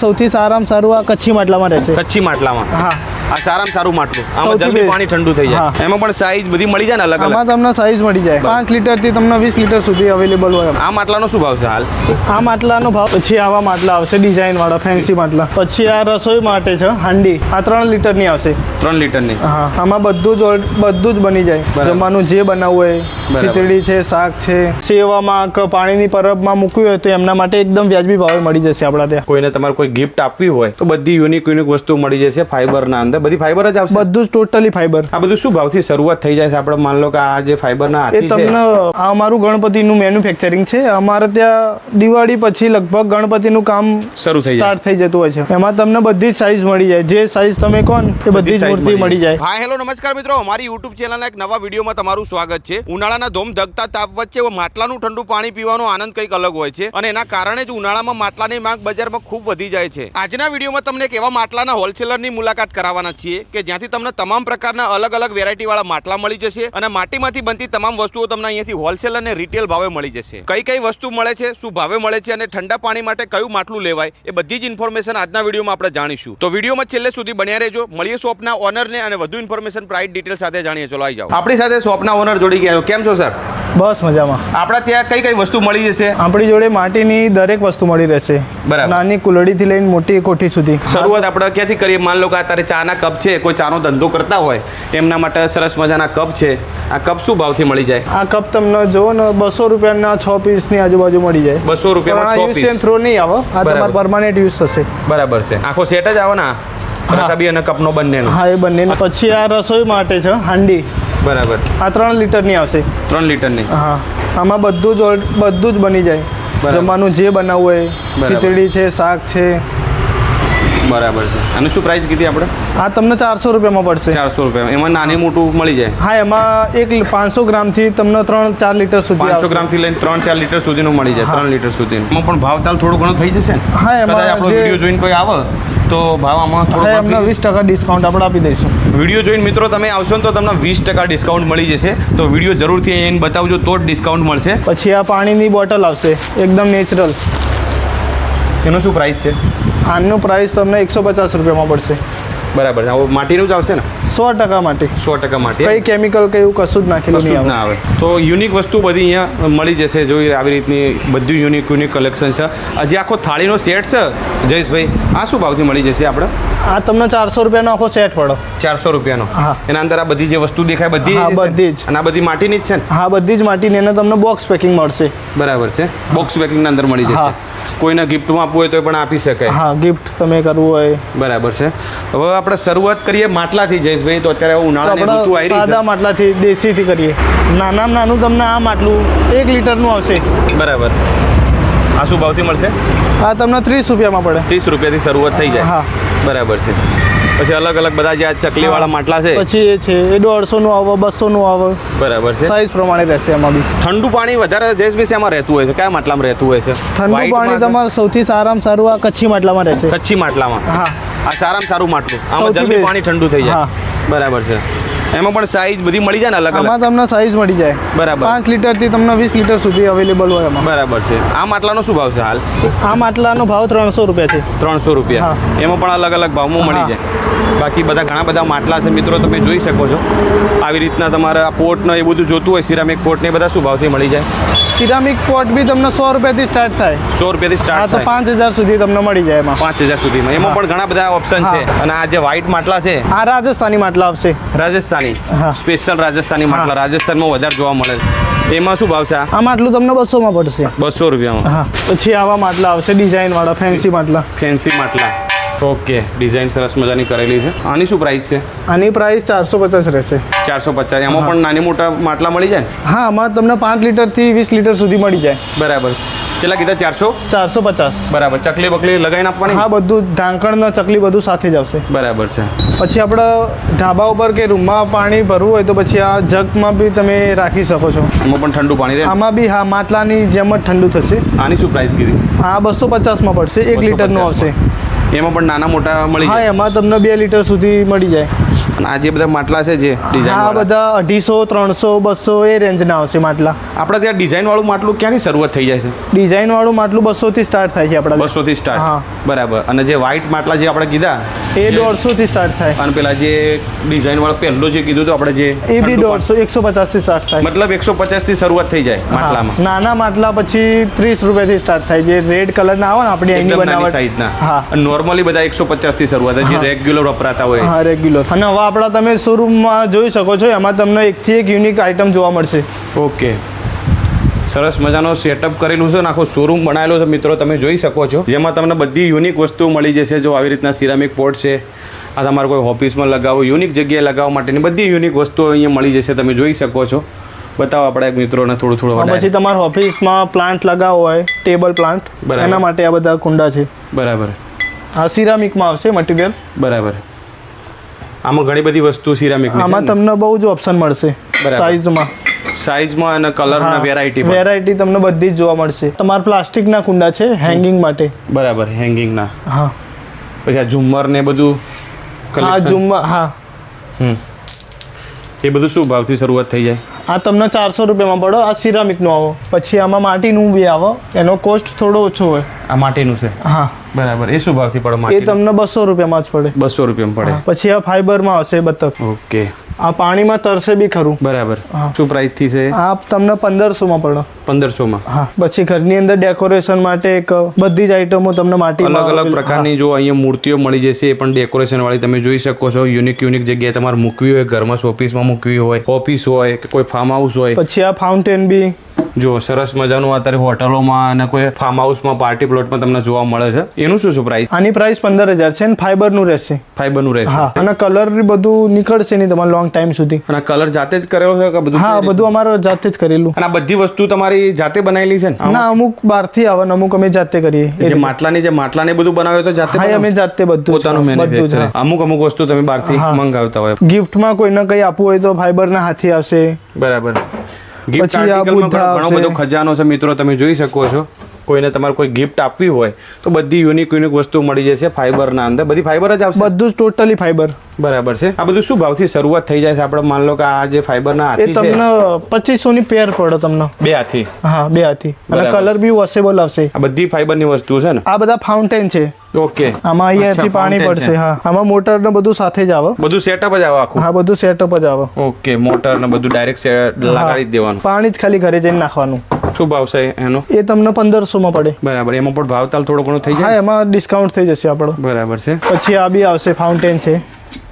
સૌથી સારામાં સારું આ કચ્છી માટલામાં રહેશે. કચ્છી માટલામાં? હા. આ સારામાં સારું માટલું. આમાં જલ્દી પાણી ઠંડુ થઈ જાય. એમાં પણ સાઈઝ બધી મળી જાય ને અલગ અલગ. તમને સાઈઝ મળી જાય. પાંચ લીટરથી તમને વીસ લીટર સુધી અવેલેબલ હોય આ માટલાનો શું ભાવ છે હાલ? આ માટલાનો ભાવ પછી આવા માટલા આવશે ડિઝાઇન વાળા ફેન્સી માટલા. પછી આ રસોઈ માટે છે હાંડી. આ ત્રણ લીટરની આવશે. ત્રણ લીટરની. હા આમાં બધું જ બધું જ બની જાય. જમવાનું જે બનાવવું હોય ખીચડી છે શાક છે. સેવામાં કે પાણીની પરબમાં મૂકવી હોય તો એમના માટે એકદમ વ્યાજબી ભાવે મળી જશે આપણા ત્યાં. કોઈને તમારે કોઈ ગિફ્ટ આપવી હોય તો બધી યુનિક યુનિક વસ્તુ મળી જશે ફાઈબરના અંદર. બધી ફાઈબર જ આવશે? બધું જ ટોટલી ફાઈબર આ બધું શું ભાવથી શરૂઆત થઈ જાય છે? આપણે માન લો કે આ જે ફાઈબરના એ તમને આ અમારું ગણપતિનું મેન્યુફેક્ચરિંગ છે. અમારે ત્યાં દિવાળી પછી લગભગ ગણપતિનું કામ શરૂ થઈ સ્ટાર્ટ થઈ જતું હોય છે. એમાં તમને બધી જ સાઈઝ મળી જાય. જે સાઈઝ તમે કહો એ બધી જ મૂર્તિ મળી જાય. હા હેલો નમસ્કાર મિત્રો. અમારી યુટ્યુબ ચેનલના એક નવા વિડીયોમાં તમારું સ્વાગત છે. ઉનાળાના ધોમ ધગતા તાપ વચ્ચે માટલાનું ઠંડુ પાણી પીવાનો આનંદ કંઈક અલગ હોય છે અને એના કારણે જ ઉનાળામાં માટલાની માંગ બજારમાં ખૂબ વધી જાય છે. આજના વિડીયોમાં તમને એક એવા માટલાના હોલસેલરની મુલાકાત કરાવવાના છીએ કે જ્યાંથી તમને તમામ પ્રકારના અલગ અલગ વેરાયટીવાળા માટલા મળી જશે અને માટીમાંથી બનતી તમામ વસ્તુઓ તમને અહીંયાથી હોલસેલ અને રિટેલ ભાવે મળી જશે. કઈ કઈ વસ્તુ મળે છે, શું ભાવે મળે છે અને ઠંડા પાણી માટે કયું માટલું લેવાય એ બધી જ ઇન્ફોર્મેશન આજના વિડીયોમાં આપણે જાણીશું. તો વિડીયોમાં છેલ્લે સુધી બન્યા રહેજો. મળીએ શોપના ઓનરને અને વધુ ઇન્ફોર્મેશન પ્રાઇસ ડિટેલ સાથે જાણીએ. ચલો આવી જાઓ. આપણી સાથે શોપના ઓનર જોડી ગયા કેમ છો સર બસ મજામાં. આપણા ત્યાં કઈ કઈ વસ્તુ મળી જશે? આપણી જોડે માટીની દરેક વસ્તુ મળી રહેશે. બરાબર. નાની કુલડીથી લઈને મોટી કોઠી સુધી. શરૂઆત આપણે ક્યાંથી કરીએ? માન લો કે અત્યારે ચાના કપ છે કોઈ ચાનો ધંધો કરતા હોય એમના માટે સરસ મજાના કપ છે. આ કપ શું ભાવથી મળી જાય? આ કપ તમને જો ને બસો રૂપિયાના છ પીસની આજુબાજુ મળી જાય. બસો રૂપિયામાં છ પીસ. થ્રો નહીં આવે આ. તમારે પરમાનન્ટ યુઝ થશે. બરાબર છે. આખો સેટ જ આવે ને? રકાબી અને કપનો બંનેનો. હા એ બંને પછી આ રસોઈ માટે છે હાંડી. બરાબર. આ ત્રણ લીટરની આવશે. ત્રણ લીટરની. હા. આમાં બધું જ બધું જ બની જાય. જમવાનું જે બનાવવું હોય ખીચડી છે શાક છે બરાબર છે. અને શું પ્રાઇસ કીધી આપણે? આ તમને ચારસો રૂપિયામાં પડશે. ચારસો રૂપિયા એમાં નાની મોટું મળી જાય. હા એમાં એક પાંચસો ગ્રામથી તમને ત્રણ ચાર લીટર સુધી પાંચસો ગ્રામથી લઈને ત્રણ ચાર લીટર સુધીનું મળી જાય ત્રણ લીટર સુધી. એમાં પણ ભાવ તાલ થોડું ઘણું થઈ જશે ને? હા, એમાં આપણો વીડિયો જોઈને કોઈ આવે તો ભાવ આમાં થોડો હા થઈ વીસ ટકા ડિસ્કાઉન્ટ આપણે આપી દઈશું. વીડિયો જોઈને મિત્રો તમે આવશો ને તો તમને વીસ ટકા ડિસ્કાઉન્ટ મળી જશે. તો વીડિયો જરૂરથી એને બતાવજો તો જ ડિસ્કાઉન્ટ મળશે. પછી આ પાણીની બોટલ આવશે એકદમ નેચરલ એનો શું પ્રાઇસ છે? આનું પ્રાઇસ તમને એકસો પચાસ રૂપિયામાં પડશે. બરાબર. માટીનું જ આવશે ને? સો ટકા માટે. સો ટકા માટી કઈ કેમિકલ કે એવું કશું જ નાખેલું નહીં ના આવે. તો યુનિક વસ્તુ બધી અહીંયા મળી જશે. જોઈ આવી રીતની બધું યુનિક યુનિક કલેક્શન છે. હજી આખો થાળીનો સેટ છે જયેશભાઈ આ શું ભાવથી મળી જશે આપણે આ તમને ચારસો રૂપિયાનો આખો સેટ પડો. ચારસો રૂપિયાનો. હા. એના અંદર આ બધી જે વસ્તુ દેખાય બધી હા, બધી જ. અને આ બધી માટીની જ છે ને? હા બધી જ માટીની એને તમને બોક્સ પેકિંગ મળશે. બરાબર છે. બોક્સ પેકિંગના અંદર મળી હા. જશે કોઈને ગિફ્ટમાં આપવું હોય તો પણ આપી શકાય. હા ગિફ્ટ તમે કરવું હોય. બરાબર છે. હવે આપણે શરૂઆત કરીએ માટલાથી જયેશભાઈ. તો અત્યારે ઉનાળાની ઋતુ આવી રહી સાદા માટલાથી દેશીથી કરીએ. નાનામાં નાનું તમને આ માટલું એક લીટરનું આવશે. બરાબર. આ શું ભાવથી મળશે? આ તમને ત્રીસ રૂપિયામાં પડે. ત્રીસ રૂપિયાથી શરૂઆત થઈ જાય. હા. બરાબર છે. પછી અલગ અલગ બધા જે ચકલી વાળા માટલા છે. પછી એ છે એ દોઢસોનું આવે બસોનું આવે. બરાબર છે. સાઈઝ પ્રમાણે રહેશે એમાં બી. ઠંડુ પાણી વધારે જયેશભાઈ શેમાં રહેતું હોય છે. કયા માટલામાં રહેતું હોય છે? ઠંડુ પાણી તમારે સૌથી સારામાં સારું આ કચ્છી માટલામાં રહેશે. કચ્છી માટલામાં. હા. આ સારામાં સારું માટલું. આમાં જલ્દી પાણી ઠંડુ થઈ જાય. હા. બરાબર છે. એમાં પણ સાઈઝ બધી મળી જાય ને અલગ અલગ તમને સાઈઝ મળી જાય. બરાબર. પાંચ લીટરથી તમને વીસ લીટર સુધી અવેલેબલ હોય એમાં બરાબર છે. આ માટલાનો શું ભાવ છે હાલ? આ માટલાનો ભાવ ત્રણસો રૂપિયા છે. ત્રણસો રૂપિયા. એમાં પણ અલગ અલગ ભાવમાં મળી જાય. બાકી બધા ઘણા બધા માટલા છે મિત્રો તમે જોઈ શકો છો. આવી રીતના તમારે પોટને એ બધું જોતું હોય સિરામિક પોટ ને બધા શું ભાવથી મળી જાય? સિરામિક પોટ બી તમને સો રૂપિયાથી સ્ટાર્ટ થાય. સો રૂપિયાથી સ્ટાર્ટ થાય. પાંચ હજાર સુધી તમને મળી જાય એમાં. પાંચ હજાર સુધીમાં. એમાં પણ ઘણા બધા ઓપ્શન છે. અને આ જે વ્હાઇટ માટલા છે આ રાજસ્થાની માટલા આવશે. રાજસ્થાની હા. સ્પેશિયલ રાજસ્થાની માટલા. રાજસ્થાનમાં વધારે જોવા મળે છે. એમાં શું ભાવ છે આ? માટલું તમને બસોમાં પડશે. બસો રૂપિયામાં. પછી આવા માટલા આવશે ડિઝાઇન વાળા ફેન્સી માટલા. ફેન્સી માટલા. ઓકે ડિઝાઇન સરસ મજાની કરેલી છે. આની શું પ્રાઇસ છે? આની પ્રાઇસ ચારસો પચાસ રહેશે. ચારસો પચાસ એમાં પણ નાની મોટા માટલા મળી જાય ને? હા આમાં તમને પાંચ લીટરથી વીસ લીટર સુધી મળી જાય. બરાબર. કેટલા કીધા? ચારસો? ચારસો પચાસ. બરાબર. ચકલી બકલી લગાવીને આપવાની? હા બધું ઢાંકણના ચકલી બધું સાથે જ આવશે. બરાબર છે. પછી આપણે ઢાબા ઉપર કે રૂમમાં પાણી ભરવું હોય તો પછી આ જગમાં બી તમે રાખી શકો છો. આમાં પણ ઠંડુ પાણી રહે આમાં બી હા માટલાની જેમ જ ઠંડુ થશે. આની શું પ્રાઇસ કીધી? આ બસો પચાસમાં પડશે. એક 250 લીટરનું આવશે. એમાં પણ નાના મોટા મળી જાય? એમાં તમને બે લીટર સુધી મળી જાય. અને આ જે બધા માટલા છે જે આ બધા અઢીસો ત્રણસો બસો એ રેન્જના આવશે માટલા. આપણે ત્યાં ડિઝાઇન વાળું માટલું ક્યાંથી શરૂઆત થઈ જાય છે? ડિઝાઇન વાળું માટલું બસો થી સ્ટાર્ટ થાય છે આપણા બસો થી હા. સ્ટાર્ટ બરાબર. અને જે વ્હાઇટ માટલા જે આપણે કીધા એ દોઢસો થી સ્ટાર્ટ થાય. અને પેલા જે ડિઝાઇન વાળો પહેલો જે કીધું તો આપણે જે એ બી દોઢસો એકસો પચાસથી સ્ટાર્ટ થાય. મતલબ એકસો પચાસથી શરૂઆત થઈ જાય. માટલામાં. નાના માટલા પછી ત્રીસ રૂપિયાથી સ્ટાર્ટ થાય. જે રેડ કલર ના આવે ને આપણી અહીંની બનાવટ. સાઈઝ ના. નોર્મલી બધા એકસો પચાસથી શરૂઆત થાય, જે રેગ્યુલર વપરાતા હોય. હા રેગ્યુલર અને હવે આપણા તમે શોરૂમમાં જોઈ શકો છો એમાં તમને એકથી એક યુનિક આઇટમ જોવા મળશે. ઓકે. સરસ મજાનો સેટઅપ કરેલું છે અને આખો શોરૂમ બનાવેલો છે મિત્રો તમે જોઈ શકો છો. જેમાં તમને બધી યુનિક વસ્તુઓ મળી જશે જો આવી રીતના સિરામિક પોટ છે આ તમારે કોઈ ઓફિસમાં લગાવો યુનિક જગ્યાએ લગાવવા માટેની બધી યુનિક વસ્તુઓ અહીંયા મળી જશે તમે જોઈ શકો છો. બતાવો આપણા મિત્રોને થોડું થોડું પછી તમારા ઓફિસમાં પ્લાન્ટ લગાવવો હોય ટેબલ પ્લાન્ટ. એના માટે આ બધા કુંડા છે. બરાબર. આ સિરામિકમાં આવશે મટીરિયલ બરાબર. આમાં ઘણી બધી વસ્તુ સિરામિક આમાં તમને બહુ જ ઓપ્શન મળશે. સાઇઝમાં સાઇઝમાં અને કલરના વેરાયટી વેરાયટી તમને બધી જ જોવા મળશે. તમારા પ્લાસ્ટિકના કુંડા છે હેંગિંગ માટે. બરાબર હેંગિંગના હા. પછી આ ઝુમ્મર ને બધું હા ઝુમ્મર હા. હમ. એ બધું શું ભાવથી શરૂઆત થઈ જાય? આ તમને ચારસો રૂપિયામાં પડો. આ સિરામિકનું આવો. પછી આમાં માટીનું બી આવો. એનો કોસ્ટ થોડો ઓછો હોય. આ માટીનું છે? હા. બરાબર. એ શું ભાવથી પડે એ તમને બસો રૂપિયામાં જ પડે. બસો રૂપિયામાં પડે. પછી આ ફાઈબરમાં આવશે બતક. ઓકે. આ પાણીમાં તરસે બી ખરું. બરાબર. હા. શું પ્રાઇસથી છે આ તમને પંદરસોમાં પડો. પંદરસોમાં. હા પછી ઘરની અંદર ડેકોરેશન માટે એક બધી જ આઈટમો તમને માટી અલગ અલગ પ્રકારની જો અહીંયા મૂર્તિઓ મળી જશે એ પણ ડેકોરેશન વાળી તમે જોઈ શકો છો. યુનિક યુનિક જગ્યાએ તમારે મૂકવી હોય ઘરમાં ઓફિસમાં મૂકવી હોય ઓફિસ હોય કે કોઈ ફાર્મ હાઉસ હોય. પછી આ ફાઉન્ટેન બી. જો સરસ મજાનું અત્યારે હોટલોમાં અને કોઈ ફાર્મ હાઉસમાં પાર્ટી પ્લોટમાં તમને જોવા મળે છે. એનું શું શું પ્રાઇસ આની પ્રાઇસ પંદર હજાર છે અને ફાઈબરનું રહેશે. ફાઈબરનું રહેશે. અને કલર બધું નીકળશે નહીં તમારે લોંગ ટાઈમ સુધી. અને કલર જાતે જ કરેલો છે કે બધું હા બધું અમારે જાતે જ કરેલું. અને આ બધી વસ્તુ તમારી જાતે બનાવેલી છે ને? ના અમુક બહારથી આવે ને અમુક અમે જાતે કરીએ. જે. માટલાની જે માટલાને બધું બનાવ્યો તો જાતે હા અમે જાતે બધું પોતાનું મેન્યુફેક્ચર અમુક અમુક વસ્તુ તમે બહારથી. મંગાવતા હોય. ગિફ્ટમાં કોઈને કંઈ આપવું હોય તો ફાઈબરના હાથી આવશે. બરાબર. ગિફ્ટ આર્ટિકલમાં ઘણો બધો ખજાનો છે મિત્રો તમે જોઈ શકો છો. કોઈને તમારે કોઈ ગિફ્ટ આપવી હોય તો બધી યુનિક યુનિક વસ્તુ મળી જશે ફાઈબરના અંદર. બધી ફાઈબર જ આવશે? બધું જ ટોટલી ફાઈબર બરાબર છે. આ બધું શું ભાવથી શરૂઆત થઈ જાય છે? આપણે માન લો કે આ જે ફાઈબરના હાથી છે. તમને પચીસો ની પેર પડે તમને. બે હાથી? હા બે હાથી. અને કલર બી વોશેબલ આવશે. આ બધી ફાઈબરની વસ્તુ છે ને? આ બધા ફાઉન્ટેન છે. ઓકે. આમાં અહીંયાથી પાણી પડશે હા. આમાં મોટર ને બધું સાથે જ આવે. બધું સેટઅપ જ આવે આખું? હા બધું સેટઅપ જ આવે. ઓકે મોટર ને બધું ડાયરેક્ટ લગાડી દેવાનું. પાણી જ ખાલી ઘરે જઈને નાખવાનું. શું ભાવ છે એનો? એ તમને પંદરસોમાં પડે. બરાબર એમાં પણ ભાવતાલ થોડો ઘણો થઈ હા જાય એમાં ડિસ્કાઉન્ટ થઈ જશે આપણો. બરાબર છે. પછી આ બી આવશે ફાઉન્ટેન છે.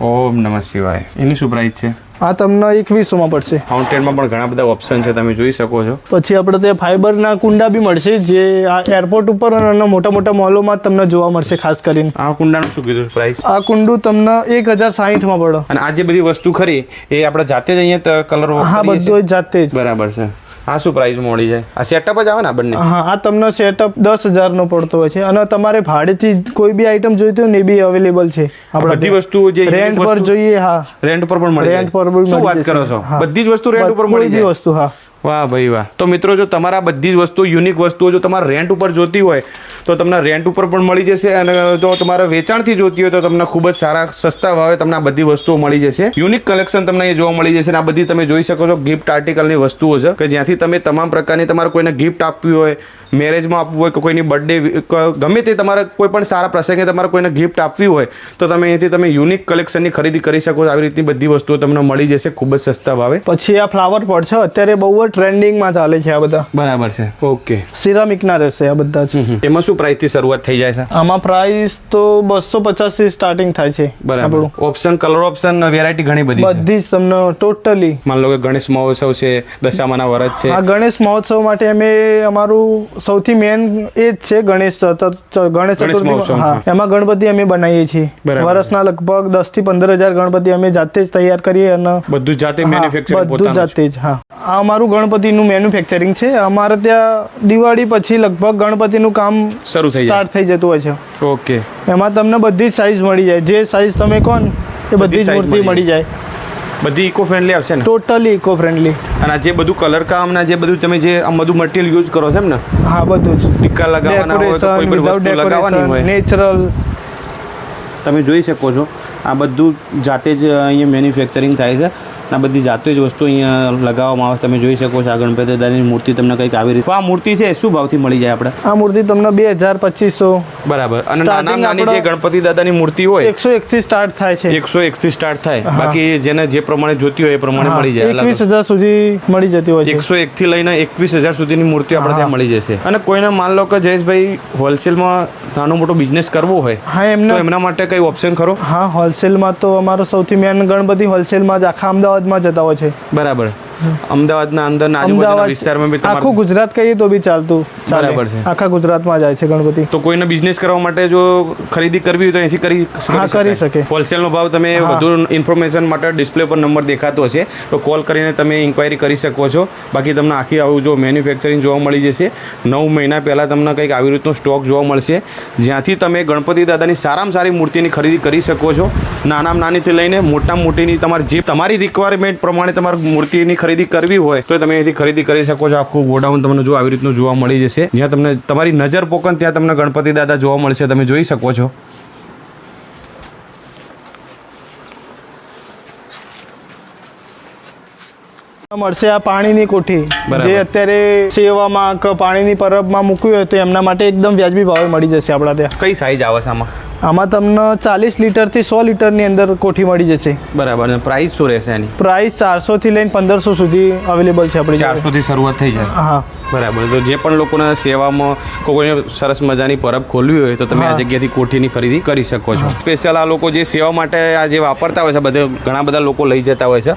ઓમ નમઃ શિવાય. એની શું પ્રાઇસ છે? આ તમને એકવીસો માં પડશે. ફાઉન્ટેનમાં પણ ઘણા બધા ઓપ્શન છે તમે જોઈ શકો છો. પછી આપણે તે ફાઇબરના કુંડા બી મળશે જે આ એરપોર્ટ ઉપર અને મોટા મોટા મોલોમાં તમને જોવા મળશે ખાસ કરીને. આ કુંડાનું શું કીધું પ્રાઇસ આ કુંડું તમને એક હજાર સાહીઠમાં પડે. અને આ જે બધી વસ્તુ ખરી એ આપણે જાતે જ અહીંયા કલર હા બધું જ જાતે જ. બરાબર છે. આ શું પ્રાઇસ મળી જાય આ સેટઅપ જ આવે ને આ બંને? હા આ તમને સેટઅપ દસ હજારનો પડતો હોય છે. અને તમારે ભાડેથી કોઈ બી આઈટમ જોઈતી હોય ને એ બી અવેલેબલ છે બધી વસ્તુઓ જે રેન્ટ પર જોઈએ હા. રેન્ટ પર પણ મળે રેન્ટ પર શું વાત કરો છો? બધી જ વસ્તુ રેન્ટ ઉપર મળી જાય? વસ્તુ હા. વાહ ભાઈ વાહ. તો મિત્રો, જો તમારા બધી જ વસ્તુ યુનિક વસ્તુઓ જો તમારે રેન્ટ ઉપર જોતી હોય, તો તમને રેન્ટ ઉપર પણ મળી જશે અને જો તમારે વેચાણથી જોતી હોય, તો તમને ખૂબ જ સારા, સસ્તા ભાવે તમને આ બધી વસ્તુઓ મળી જશે. યુનિક કલેક્શન તમને અહીંયા જોવા મળી જશે અને આ બધી તમે જોઈ શકો છો ગિફ્ટ આર્ટિકલની વસ્તુઓ છે, કે જ્યાંથી તમે તમામ પ્રકારની તમારે કોઈને ગિફ્ટ આપવી હોય મેરેજમાં આપવું હોય કે કોઈની બર્થડે ગમે તે તમારે કોઈ પણ સારા પ્રસંગે તમારે કોઈને ગિફ્ટ આપવી હોય તો તમે અહીંથી તમે યુનિક કલેક્શનની ખરીદી કરી શકો છો. આવી રીતની બધી વસ્તુઓ તમને મળી જશે. ખૂબ જ સસ્તા ભાવે. પછી આ ફ્લાવર પોટ છે. અત્યારે બહુ જ ટ્રેન્ડિંગમાં ચાલે છે આ બધા. બરાબર છે. ઓકે. સિરામિકના રહેશે આ બધા જ. એમાં શું પ્રાઇસથી શરૂઆત થઈ જાય છે? આમાં પ્રાઇસ તો બસો પચાસથી સ્ટાર્ટિંગ થાય છે બરાબર. ઓપ્શન કલર ઓપ્શન વેરાયટી ઘણી બધી બધી જ તમને ટોટલી માન લો કે ગણેશ મહોત્સવ છે દશામાના વરસ છે. આ ગણેશ મહોત્સવ માટે અમે અમારું સૌથી મેન એ જ છે ગણેશ ગણેશ ચતુર્થી હા. એમાં ગણપતિ અમે બનાવીએ છીએ. વર્ષના લગભગ દસથી પંદર હજાર ગણપતિ અમે જાતે જ તૈયાર કરીએ અને બધું જાતે બધું જાતે જ હા. આ અમારું ગણપતિનું મેન્યુફેક્ચરિંગ છે. અમારે ત્યાં દિવાળી પછી લગભગ ગણપતિનું કામ શરૂ થઈ સ્ટાર્ટ થઈ જતું હોય છે. ઓકે. એમાં તમને બધી જ સાઇઝ મળી જાય. જે સાઇઝ તમે ને એ બધી જ મૂર્તિ મળી જાય. બધી ઇકો ફ્રેન્ડલી આવશે ને? ટોટલી ઇકો ફ્રેન્ડલી અને આ જે બધું કલર કામ ને જે બધું તમે જે આ બધું મટીરિયલ યુઝ કરો છો એમ ને? હા બધું જ. ટીકા લગાવવાના હોય તો કોઈ પણ વસ્તુ લગાવવાની હોય. નેચરલ તમે જોઈ શકો છો આ બધું જાતે જ અહીંયા મેન્યુફેક્ચરિંગ થાય છે. આ બધી જાતે જ વસ્તુ અહીંયા લગાવવામાં આવે તમે જોઈ શકો છો આ ગણપતિ દાદાની મૂર્તિ તમને કંઈક આવી રીતે આ મૂર્તિ છે શું ભાવથી મળી જાય આપણે? આ મૂર્તિ તમને બે હજાર પચીસો. બરાબર. અને નાના નાની જે ગણપતિ દાદાની મૂર્તિ હોય એકસો એકથી સ્ટાર્ટ થાય છે. એકસો એકથી સ્ટાર્ટ થાય. બાકી જેને જે પ્રમાણે જોતી હોય એ પ્રમાણે મળી જાય. એકવીસ હજાર સુધી મળી જતી હોય એકસો એકસો એકથી લઈને એકવીસ હજાર સુધીની મૂર્તિ આપણે ત્યાં મળી જશે. અને કોઈને માન લો કે જયેશભાઈ હોલસેલમાં નાનો મોટો બિઝનેસ કરવો હોય હા એમને એમના માટે કઈ ઓપ્શન ખરો? હા હોલસેલમાં તો અમારો સૌથી મેન ગણપતિ હોલસેલમાં જ આખા અમદાવાદમાં જતા હોય છે. બરાબર. અમદાવાદના અંદર આજુબાજુના વિસ્તારમાં બી આખું ગુજરાત કહીએ તો બી ચાલતું બરાબર છે. આખા ગુજરાતમાં જાય છે ગણપતિ. તો કોઈને બિઝનેસ કરવા માટે જો ખરીદી કરવી હોય તો અહીંથી કરી હા, કરી શકે. હોલસેલનો ભાવ તમે વધુ ઇન્ફોર્મેશન માટે ડિસ્પ્લે પર નંબર દેખાતો હશે તો કોલ કરીને તમે ઇન્ક્વાયરી કરી શકો છો. બાકી તમને આખી આવું જો મેન્યુફેક્ચરિંગ જોવા મળી જશે. નવ મહિના પહેલાં તમને કંઈક આવી રીતનો સ્ટોક જોવા મળશે. જ્યાંથી તમે ગણપતિ દાદાની સારામાં સારી મૂર્તિની ખરીદી કરી શકો છો. નાનામાં નાનીથી લઈને મોટામાં મોટીની તમારી જે તમારી રિક્વાયરમેન્ટ પ્રમાણે તમારી મૂર્તિની ખરીદી કરવી હોય તો તમે અહીંથી ખરીદી કરી શકો છો. આખું ગોડાઉન તમને જો આવી રીતનું જોવા મળી જશે. જ્યાં તમને તમારી નજર પોકન ત્યાં તમને ગણપતિ દાદા જોવા મળશે. તમે જોઈ શકો છો. મળશે આ પાણીની કોઠી. જે અત્યારે સેવામાં કે પાણીની પરબમાં મૂકવી હોય તો એમના માટે એકદમ વ્યાજબી ભાવે મળી જશે આપણા ત્યાં. કઈ સાઈઝ આવે છે આમાં? આમાં તમને ચાલીસ લીટરથી સો લીટરની અંદર કોઠી મળી જશે. બરાબર પ્રાઇસ શું રહેશે એની? પ્રાઇસ ચારસોથી લઈને પંદરસો સુધી અવેલેબલ છે આપણે ચારસોથી શરૂઆત થઈ જાય. હા. બરાબર. તો જે પણ લોકોના સેવામાં કોઈને સરસ મજાની પરબ ખોલવી હોય તો તમે આ જગ્યાથી કોઠીની ખરીદી કરી શકો છો. સ્પેશિયલ આ લોકો જે સેવા માટે આ જે વાપરતા હોય છે બધે ઘણા બધા લોકો લઈ જતા હોય છે.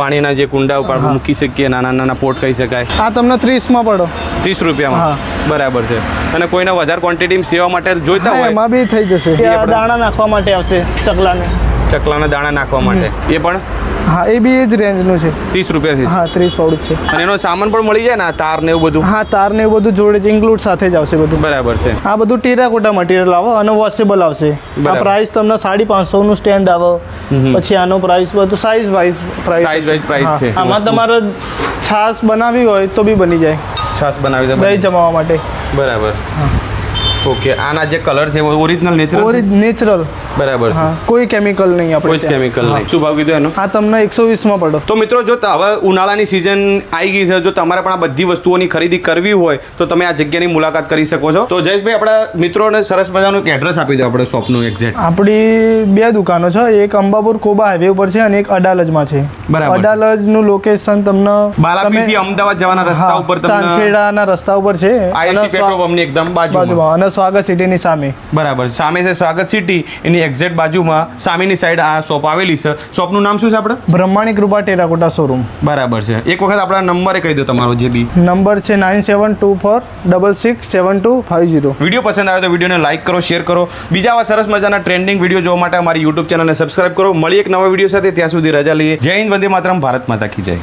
પાણીના જે કુંડા ઉપર મૂકી શકીએ નાના નાના પોટ કહી શકાય. આ તમને ત્રીસમાં પડો. ત્રીસ રૂપિયામાં? બરાબર છે. અને કોઈને વધારે ક્વોન્ટિટીમાં સેવા માટે જોઈતા હોય? એમાં બી થઈ જશે. દાણા નાખવા માટે આવશે ચકલાને. ચકલાના દાણા નાખવા માટે. એ પણ હા એ બી એ જ રેન્જનું છે. ત્રીસ રૂપિયાથી. હા ત્રીસ વાળું છે. અને એનો સામાન પણ મળી જાય ને આ તાર ને એવું બધું? હા તાર ને એવું બધું જોડે જ ઇન્ક્લુડ સાથે જ આવશે બધું. બરાબર છે. આ બધું ટેરાકોટા મટીરિયલ આવે અને વોશેબલ આવશે. આ પ્રાઇસ તમને સાડી પાંચસો નું સ્ટેન્ડ આવે. પછી આનો પ્રાઇસ બધું size wise price size wise price છે. આમાં તમારે છાશ બનાવવી હોય તો બી બની જાય. છાસ બનાવી દે દહીં જમાવા માટે. બરાબર. ઓકે આના જે કલર છે ઓરિજિનલ નેચરલ ઓરિજ નેચરલ બરાબર છે. કોઈ કેમિકલ નહીં આપણે કોઈ કેમિકલ નહીં. શું ભાવ કીધું એનો? આ તમને એકસો વીસમાં પડો. તો મિત્રો જો હવે ઉનાળાની સિઝન આવી ગઈ છે જો તમારે પણ આ બધી વસ્તુઓની ખરીદી કરવી હોય તો તમે આ જગ્યાની મુલાકાત કરી શકો છો. તો જયેશભાઈ આપણા મિત્રોને સરસ મજાનું એક એડ્રેસ આપી દો આપણે શોપનું એક્ઝેક્ટ આપણી બે દુકાનો છે એક અંબાપુર કોબા હાઈવે ઉપર છે અને એક અડાલજમાં છે. બરાબર અડાલજનું લોકેશન તમને બાલાપીથી અમદાવાદ જવાના રસ્તા ઉપર તમને ચાંદખેડાના રસ્તા ઉપર છે. આઈએસસી પેટ્રોલ પંપની એકદમ બાજુમાં. બાજુમાં. અને સ્વાગત સિટીની સામે. બરાબર. સામે છે સ્વાગત સિટી. એની એક્ઝેક્ટ બાજુમાં સામેની સાઈડ આ શોપ આવેલી છે. શોપનું નામ શું છે આપણે બ્રહ્માણી કૃપા ટેરાકોટા શોરૂમ બરાબર છે. એક વખત આપણા નંબરે કહી દો તમારો જે બી. નંબર છે nine seven two four double six seven two five zero. Video પસંદ આવે તો વિડીયોને લાઇક કરો શેર કરો. બીજા આવા સરસ મજાના ટ્રેન્ડિંગ વીડિયો જોવા માટે અમારી યુટ્યુબ ચેનલને સબસ્ક્રાઇબ કરો. મળી એક નવા વીડિયો સાથે. ત્યાં સુધી રજા લઈએ. જય હિન્દ વંદે માતરમ. ભારત માતા કી જય.